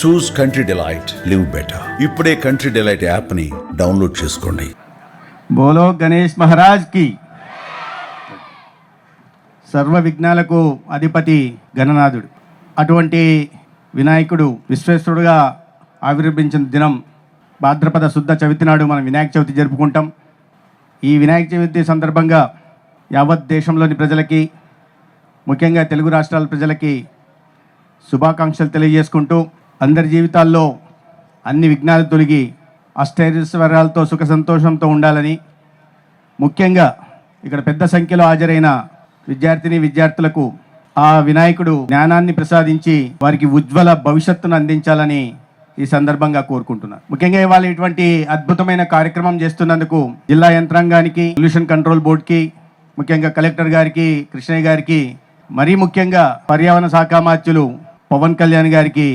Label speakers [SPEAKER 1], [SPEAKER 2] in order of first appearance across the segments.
[SPEAKER 1] Choose country delight live better ఇప్పుడే country delight యాప్ని download చేసుకోండి.
[SPEAKER 2] బోలో గణేష్ మహారాజ్కి సర్వ విఘ్నాలకు అధిపతి గణనాథుడు. అటువంటి వినాయకుడు విశ్వేశ్వరుడుగా ఆవిర్భించిన దినం భాద్రపద శుద్ధ చవితి నాడు మనం వినాయక చవితి జరుపుకుంటాం. ఈ వినాయక చవితి సందర్భంగా యావత్ దేశంలోని ప్రజలకి ముఖ్యంగా తెలుగు రాష్ట్రాల ప్రజలకి శుభాకాంక్షలు తెలియజేసుకుంటూ అందరి జీవితాల్లో అన్ని విఘ్నాలు తొలగి అష్టైశ్వర్యాలతో సుఖ సంతోషంతో ఉండాలని ముఖ్యంగా ఇక్కడ పెద్ద సంఖ్యలో హాజరైన విద్యార్థిని విద్యార్థులకు ఆ వినాయకుడు జ్ఞానాన్ని ప్రసాదించి వారికి ఉజ్వల భవిష్యత్తును అందించాలని ఈ సందర్భంగా కోరుకుంటున్నాను. ముఖ్యంగా ఇవాళ ఇటువంటి అద్భుతమైన కార్యక్రమం చేస్తున్నందుకు జిల్లా యంత్రాంగానికి పొల్యూషన్ కంట్రోల్ బోర్డుకి ముఖ్యంగా కలెక్టర్ గారికి కృష్ణయ్య గారికి మరీ ముఖ్యంగా పర్యావరణ శాఖ మాత్యులు పవన్ కళ్యాణ్ గారికి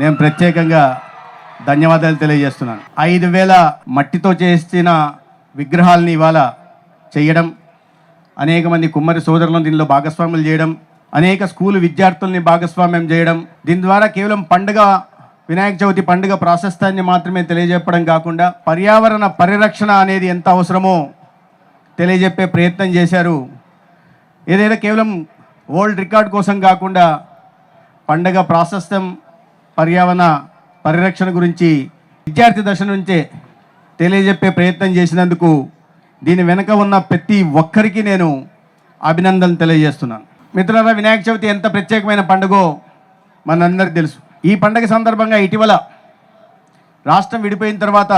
[SPEAKER 2] నేను ప్రత్యేకంగా ధన్యవాదాలు తెలియజేస్తున్నాను. ఐదు వేల మట్టితో చేసిన విగ్రహాలని ఇవాళ చేయడం అనేక మంది కుమ్మరి సోదరులను దీనిలో భాగస్వాములు చేయడం అనేక స్కూల్ విద్యార్థుల్ని భాగస్వామ్యం చేయడం దీని ద్వారా కేవలం పండుగ వినాయక చవితి పండుగ ప్రాశస్తాన్ని మాత్రమే తెలియజెప్పడం కాకుండా పర్యావరణ పరిరక్షణ అనేది ఎంత అవసరమో తెలియజెప్పే ప్రయత్నం చేశారు. ఏదైనా కేవలం వరల్డ్ రికార్డ్ కోసం కాకుండా పండగ ప్రాశస్త్యం పర్యావరణ పరిరక్షణ గురించి విద్యార్థి దశ నుంచే తెలియజెప్పే ప్రయత్నం చేసినందుకు దీని వెనక ఉన్న ప్రతి ఒక్కరికి నేను అభినందనలు తెలియజేస్తున్నాను. మిత్రులారా వినాయక చవితి ఎంత ప్రత్యేకమైన పండుగో మనందరికీ తెలుసు. ఈ పండుగ సందర్భంగా ఇటీవల రాష్ట్రం విడిపోయిన తర్వాత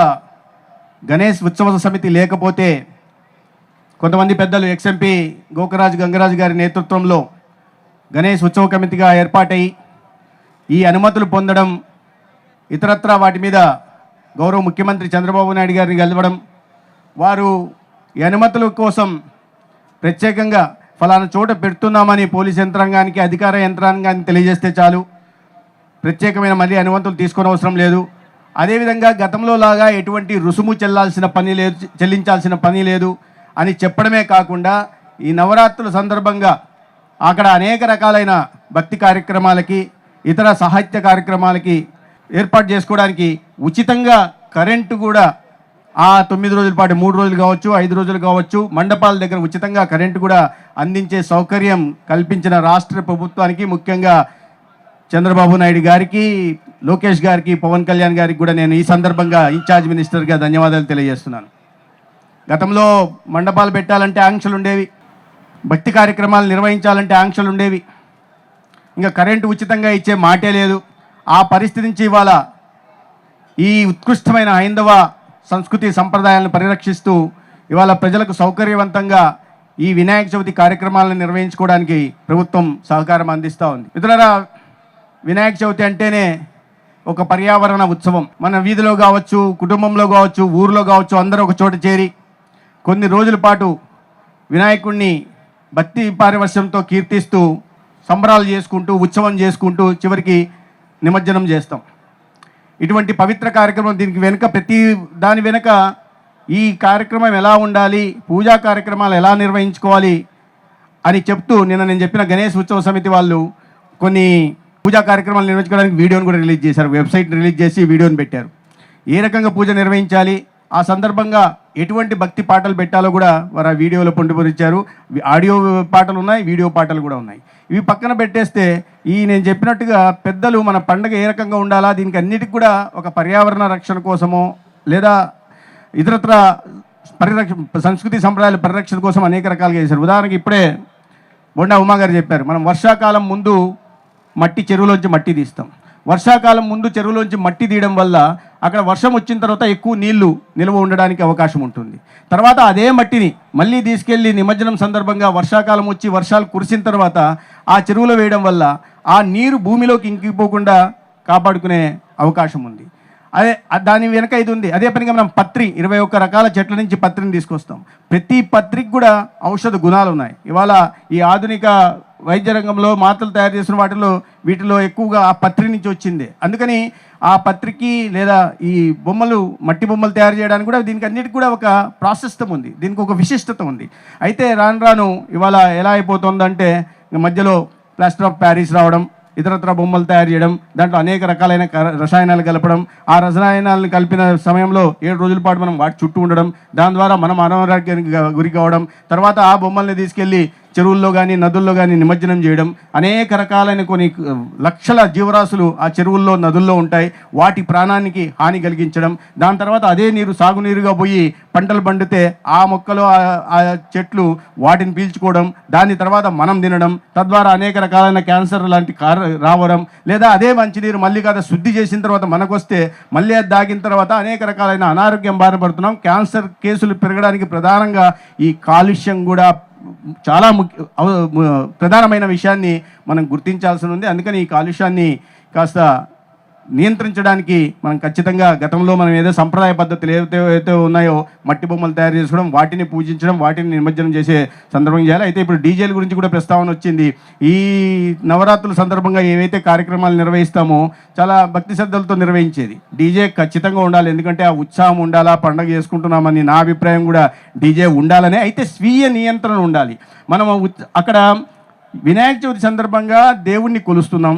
[SPEAKER 2] గణేష్ ఉత్సవ సమితి లేకపోతే కొంతమంది పెద్దలు ఎక్స్ఎంపీ గోకరాజు గంగరాజు గారి నేతృత్వంలో గణేష్ ఉత్సవ కమిటీగా ఏర్పాటై ఈ అనుమతులు పొందడం ఇతరత్రా వాటి మీద గౌరవ ముఖ్యమంత్రి చంద్రబాబు నాయుడు గారిని కలవడం వారు ఈ అనుమతుల కోసం ప్రత్యేకంగా ఫలానా చోట పెడుతున్నామని పోలీస్ యంత్రాంగానికి అధికార యంత్రాంగానికి తెలియజేస్తే చాలు. ప్రత్యేకమైన మళ్ళీ అనుమతులు తీసుకొని అవసరం లేదు. అదేవిధంగా గతంలో లాగా ఎటువంటి రుసుము చెల్లాల్సిన పని లేదు చెల్లించాల్సిన పని లేదు అని చెప్పడమే కాకుండా ఈ నవరాత్రుల సందర్భంగా అక్కడ అనేక రకాలైన భక్తి కార్యక్రమాలకి ఇతర సాహిత్య కార్యక్రమాలకి ఏర్పాటు చేసుకోవడానికి ఉచితంగా కరెంటు కూడా ఆ తొమ్మిది రోజుల పాటు మూడు రోజులు కావచ్చు ఐదు రోజులు కావచ్చు మండపాల దగ్గర ఉచితంగా కరెంటు కూడా అందించే సౌకర్యం కల్పించిన రాష్ట్ర ప్రభుత్వానికి ముఖ్యంగా చంద్రబాబు నాయుడు గారికి లోకేష్ గారికి పవన్ కళ్యాణ్ గారికి కూడా నేను ఈ సందర్భంగా ఇన్ఛార్జ్ మినిస్టర్గా ధన్యవాదాలు తెలియజేస్తున్నాను. గతంలో మండపాలు పెట్టాలంటే ఆంక్షలు ఉండేవి భక్తి కార్యక్రమాలు నిర్వహించాలంటే ఆంక్షలు ఉండేవి. ఇంకా కరెంటు ఉచితంగా ఇచ్చే మాటే లేదు. ఆ పరిస్థితి నుంచి ఇవాళ ఈ ఉత్కృష్టమైన హైందవ సంస్కృతి సంప్రదాయాలను పరిరక్షిస్తూ ఇవాళ ప్రజలకు సౌకర్యవంతంగా ఈ వినాయక చవితి కార్యక్రమాలను నిర్వహించుకోవడానికి ప్రభుత్వం సహకారం అందిస్తూ ఉంది. మిత్రులరా వినాయక చవితి అంటేనే ఒక పర్యావరణ ఉత్సవం. మన వీధిలో కావచ్చు కుటుంబంలో కావచ్చు ఊర్లో కావచ్చు అందరూ ఒక చోట చేరి కొన్ని రోజుల పాటు వినాయకుడిని భక్తి పారివర్శ్యంతో కీర్తిస్తూ సంబరాలు చేసుకుంటూ ఉత్సవం చేసుకుంటూ చివరికి నిమజ్జనం చేస్తాం. ఇటువంటి పవిత్ర కార్యక్రమం దీనికి వెనుక ప్రతి దాని వెనుక ఈ కార్యక్రమం ఎలా ఉండాలి పూజా కార్యక్రమాలు ఎలా నిర్వహించుకోవాలి అని చెప్తూ నిన్న నేను చెప్పిన గణేష్ ఉత్సవ సమితి వాళ్ళు కొన్ని పూజా కార్యక్రమాలు నిర్వహించుకోవడానికి వీడియోని కూడా రిలీజ్ చేశారు. వెబ్సైట్ రిలీజ్ చేసి వీడియోని పెట్టారు. ఏ రకంగా పూజ నిర్వహించాలి ఆ సందర్భంగా ఎటువంటి భక్తి పాటలు పెట్టాలో కూడా వారు ఆ వీడియోలో పొందుపరిచారు. ఆడియో పాటలు ఉన్నాయి వీడియో పాటలు కూడా ఉన్నాయి. ఇవి పక్కన పెట్టేస్తే ఈ నేను చెప్పినట్టుగా పెద్దలు మన పండగ ఏ రకంగా ఉండాలా దీనికి అన్నిటికి కూడా ఒక పర్యావరణ రక్షణ కోసమో లేదా ఇతరత్ర పరిరక్ష సంస్కృతి సంప్రదాయాల పరిరక్షణ కోసం అనేక రకాలుగా చేశారు. ఉదాహరణకి ఇప్పుడే బొండా ఉమాగారు చెప్పారు మనం వర్షాకాలం ముందు మట్టి చెరువులోంచి మట్టి తీస్తాం. వర్షాకాలం ముందు చెరువులోంచి మట్టి తీయడం వల్ల అక్కడ వర్షం వచ్చిన తర్వాత ఎక్కువ నీళ్ళు నిల్వ ఉండడానికి అవకాశం ఉంటుంది. తర్వాత అదే మట్టిని మళ్ళీ తీసుకెళ్ళి నిమజ్జనం సందర్భంగా వర్షాకాలం వచ్చి వర్షాలు కురిసిన తర్వాత ఆ చెరువులో వేయడం వల్ల ఆ నీరు భూమిలోకి ఇంకిపోకుండా కాపాడుకునే అవకాశం ఉంది. అదే దాని వెనక ఇది ఉంది. అదే పనిగా మనం పత్రి ఇరవై ఒక్క రకాల చెట్ల నుంచి పత్రిని తీసుకొస్తాం. ప్రతి పత్రికి కూడా ఔషధ గుణాలు ఉన్నాయి. ఇవాళ ఈ ఆధునిక వైద్య రంగంలో మాత్రలు తయారు చేసిన వాటిలో వీటిలో ఎక్కువగా ఆ పత్రి నుంచి వచ్చింది. అందుకని ఆ పత్రికి లేదా ఈ బొమ్మలు మట్టి బొమ్మలు తయారు చేయడానికి కూడా దీనికి అన్నిటికి కూడా ఒక ప్రాశస్తం ఉంది. దీనికి ఒక విశిష్టత ఉంది. అయితే రాను రాను ఇవాళ ఎలా అయిపోతుందంటే మధ్యలో ప్లాస్టర్ ఆఫ్ ప్యారిస్ రావడం ఇతరత్ర బొమ్మలు తయారు చేయడం దాంట్లో అనేక రకాలైన క- రసాయనాలు కలపడం ఆ రసాయనాలను కలిపిన సమయంలో ఏడు రోజుల పాటు మనం వాటి చుట్టూ ఉండడం దాని ద్వారా మనం అనారోగ్యానికి గురి కావడం తర్వాత ఆ బొమ్మల్ని తీసుకెళ్ళి చెరువుల్లో కానీ నదుల్లో కానీ నిమజ్జనం చేయడం అనేక రకాలైన కొన్ని లక్షల జీవరాశులు ఆ చెరువుల్లో నదుల్లో ఉంటాయి. వాటి ప్రాణానికి హాని కలిగించడం. దాని తర్వాత అదే నీరు సాగునీరుగా పోయి పంటలు పండితే ఆ మొక్కలు ఆ- ఆ చెట్లు వాటిని పీల్చుకోవడం దాని తర్వాత మనం తినడం తద్వారా అనేక రకాలైన క్యాన్సర్ లాంటి రావడం లేదా అదే మంచినీరు మళ్ళీ కాదు శుద్ధి చేసిన తర్వాత మనకు వస్తే మళ్ళీ అది దాగిన తర్వాత అనేక రకాలైన అనారోగ్యం బారిన పడుతున్నాం. క్యాన్సర్ కేసులు పెరగడానికి ప్రధానంగా ఈ కాలుష్యం కూడా చాలా ముఖ్య ప్రధానమైన విషయాన్ని మనం గుర్తించాల్సి ఉంది. అందుకని ఈ కాలుష్యాన్ని కాస్త నియంత్రించడానికి మనం ఖచ్చితంగా గతంలో మనం ఏదో సంప్రదాయ పద్ధతులు ఏదైతే ఉన్నాయో మట్టి బొమ్మలు తయారు చేసుకోవడం వాటిని పూజించడం వాటిని నిమజ్జనం చేసే సందర్భం చేయాలి. అయితే ఇప్పుడు డీజేల గురించి కూడా ప్రస్తావన వచ్చింది. ఈ నవరాత్రుల సందర్భంగా ఏవైతే కార్యక్రమాలు నిర్వహిస్తామో చాలా భక్తి శ్రద్ధలతో నిర్వహించేది. డీజే ఖచ్చితంగా ఉండాలి. ఎందుకంటే ఆ ఉత్సాహం ఉండాలా పండగ చేసుకుంటున్నామని నా అభిప్రాయం కూడా డీజే ఉండాలనే. అయితే స్వీయ నియంత్రణ ఉండాలి. మనం అక్కడ వినాయక చవితి సందర్భంగా దేవుణ్ణి కొలుస్తున్నాం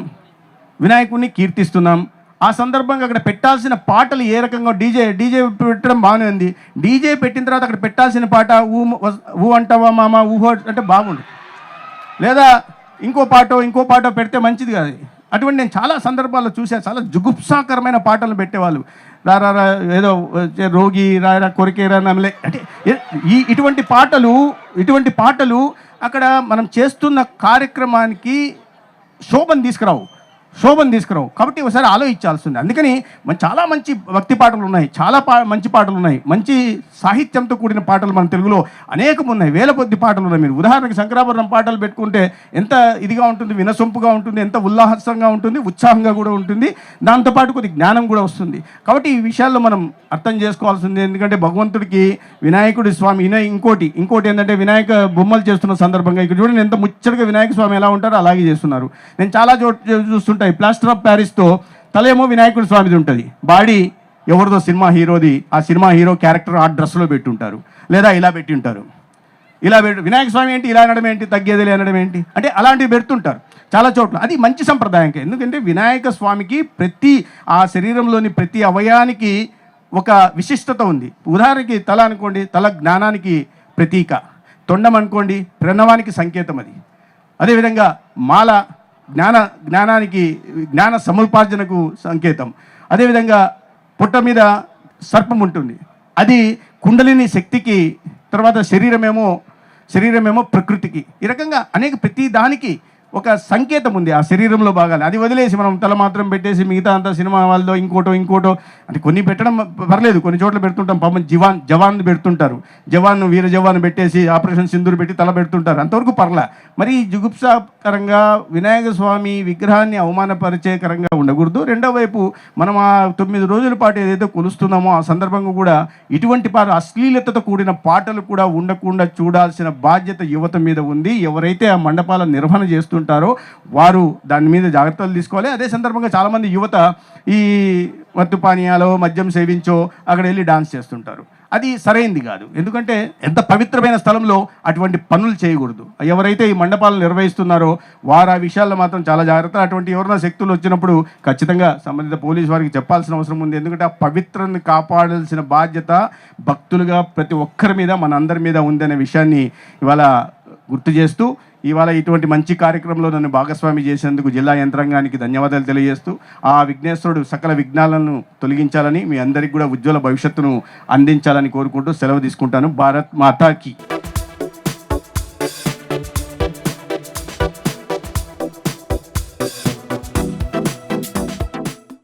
[SPEAKER 2] వినాయకుడిని కీర్తిస్తున్నాం ఆ సందర్భంగా అక్కడ పెట్టాల్సిన పాటలు ఏ రకంగా డీజే డీజే పెట్టడం బాగానే ఉంది. డీజే పెట్టిన తర్వాత అక్కడ పెట్టాల్సిన పాట ఊ వస్- ఊ అంటావా మామ ఊహో అంటే బాగుండు. లేదా ఇంకో పాటో ఇంకో పాటో పెడితే మంచిది కాదు. అటువంటి నేను చాలా సందర్భాల్లో చూశాను చాలా జుగుప్సాకరమైన పాటలు పెట్టేవాళ్ళు. రా రా ఏదో రోగి రా రా కొరికేరా నమలే. అంటే ఈ ఇటువంటి పాటలు ఇటువంటి పాటలు అక్కడ మనం చేస్తున్న కార్యక్రమానికి శోభను తీసుకురావు. శోభను తీసుకురావు. కాబట్టి ఒకసారి ఆలోచించాల్సింది. అందుకని మన చాలా మంచి భక్తి పాటలు ఉన్నాయి. చాలా పా మంచి పాటలు ఉన్నాయి. మంచి సాహిత్యంతో కూడిన పాటలు మన తెలుగులో అనేకం ఉన్నాయి. వేల కొద్ది పాటలు ఉన్నాయి. మీరు ఉదాహరణకి శంకరాభరణం పాటలు పెట్టుకుంటే ఎంత ఇదిగా ఉంటుంది వినసొంపుగా ఉంటుంది ఎంత ఉల్లాసంగా ఉంటుంది ఉత్సాహంగా కూడా ఉంటుంది. దాంతోపాటు కొద్ది జ్ఞానం కూడా వస్తుంది. కాబట్టి ఈ విషయాల్లో మనం అర్థం చేసుకోవాల్సింది. ఎందుకంటే భగవంతుడికి వినాయకుడి స్వామి వినాయ ఇంకోటి. ఇంకోటి ఏంటంటే వినాయక బొమ్మలు చేస్తున్న సందర్భంగా ఇక్కడ చూడండి ఎంత ముచ్చటగా వినాయక స్వామి ఎలా ఉంటారో అలాగే చేస్తున్నారు. నేను చాలా చోట్ల చూస్తుంటే ఉంటాయి. ప్లాస్టర్ ఆఫ్ ప్యారిస్తో తలేమో వినాయకుడి స్వామిది ఉంటుంది. బాడీ ఎవరిదో సినిమా హీరోది ఆ సినిమా హీరో క్యారెక్టర్ ఆ డ్రెస్లో పెట్టుంటారు. లేదా ఇలా పెట్టి ఉంటారు ఇలా పెట్టు వినాయక స్వామి ఏంటి ఇలా అనడం ఏంటి తగ్గేది అనడం ఏంటి? అంటే అలాంటివి పెడుతుంటారు చాలా చోట్ల. అది మంచి సంప్రదాయం ఎందుకంటే వినాయక స్వామికి ప్రతి ఆ శరీరంలోని ప్రతి అవయానికి ఒక విశిష్టత ఉంది. ఉదాహరణకి తల అనుకోండి తల జ్ఞానానికి ప్రతీక. తొండం అనుకోండి ప్రణవానికి సంకేతం అది. అదేవిధంగా మాల జ్ఞాన జ్ఞానానికి జ్ఞాన సముపార్జనకు సంకేతం. అదేవిధంగా పుట్ట మీద సర్పం ఉంటుంది. అది కుండలిని శక్తికి తర్వాత శరీరమేమో శరీరమేమో ప్రకృతికి ఈ రకంగా అనేక ప్రతి దానికి ఒక సంకేతం ఉంది. ఆ శరీరంలో భాగాలు. అది వదిలేసి మనం తల మాత్రం పెట్టేసి మిగతా అంతా సినిమా వాళ్ళలో ఇంకోటో ఇంకోటో అంటే కొన్ని పెట్టడం పర్లేదు. కొన్ని చోట్ల పెడుతుంటాం. పాపం జవాన్ జవాన్ పెడుతుంటారు. జవాన్ వీర జవాన్ పెట్టేసి ఆపరేషన్ సింధూరు పెట్టి తల పెడుతుంటారు. అంతవరకు పర్లే. మరి జుగుప్సాకరంగా వినాయక స్వామి విగ్రహాన్ని అవమానపరిచేకరంగా ఉండకూడదు. రెండో వైపు మనం ఆ తొమ్మిది రోజుల పాటు ఏదైతే కొలుస్తున్నామో ఆ సందర్భంగా కూడా ఇటువంటి పాట అశ్లీలతతో కూడిన పాటలు కూడా ఉండకుండా చూడాల్సిన బాధ్యత యువత మీద ఉంది. ఎవరైతే ఆ మండపాల నిర్వహణ ఉంటారో వారు దాని మీద జాగ్రత్తలు తీసుకోవాలి. అదే సందర్భంగా చాలామంది యువత ఈ మత్తు పానీయాలో మద్యం సేవించో అక్కడ వెళ్ళి డాన్స్ చేస్తుంటారు. అది సరైంది కాదు. ఎందుకంటే ఎంత పవిత్రమైన స్థలంలో అటువంటి పనులు చేయకూడదు. ఎవరైతే ఈ మండపాలను నిర్వహిస్తున్నారో వారు ఆ విషయాల్లో మాత్రం చాలా జాగ్రత్త అటువంటి ఎవరైనా శక్తులు వచ్చినప్పుడు ఖచ్చితంగా సంబంధిత పోలీస్ వారికి చెప్పాల్సిన అవసరం ఉంది. ఎందుకంటే ఆ పవిత్రని కాపాడాల్సిన బాధ్యత భక్తులుగా ప్రతి ఒక్కరి మీద మన అందరి మీద ఉందనే విషయాన్ని ఇవాళ గుర్తు చేస్తూ ఇవాళ ఇటువంటి మంచి కార్యక్రమంలో నన్ను భాగస్వామి చేసేందుకు జిల్లా యంత్రాంగానికి ధన్యవాదాలు తెలియజేస్తూ ఆ విఘ్నేశ్వరుడు సకల విఘ్నాలను తొలగించాలని మీ అందరికీ కూడా ఉజ్వల భవిష్యత్తును అందించాలని కోరుకుంటూ సెలవు తీసుకుంటాను. భారత్ మాతాకి.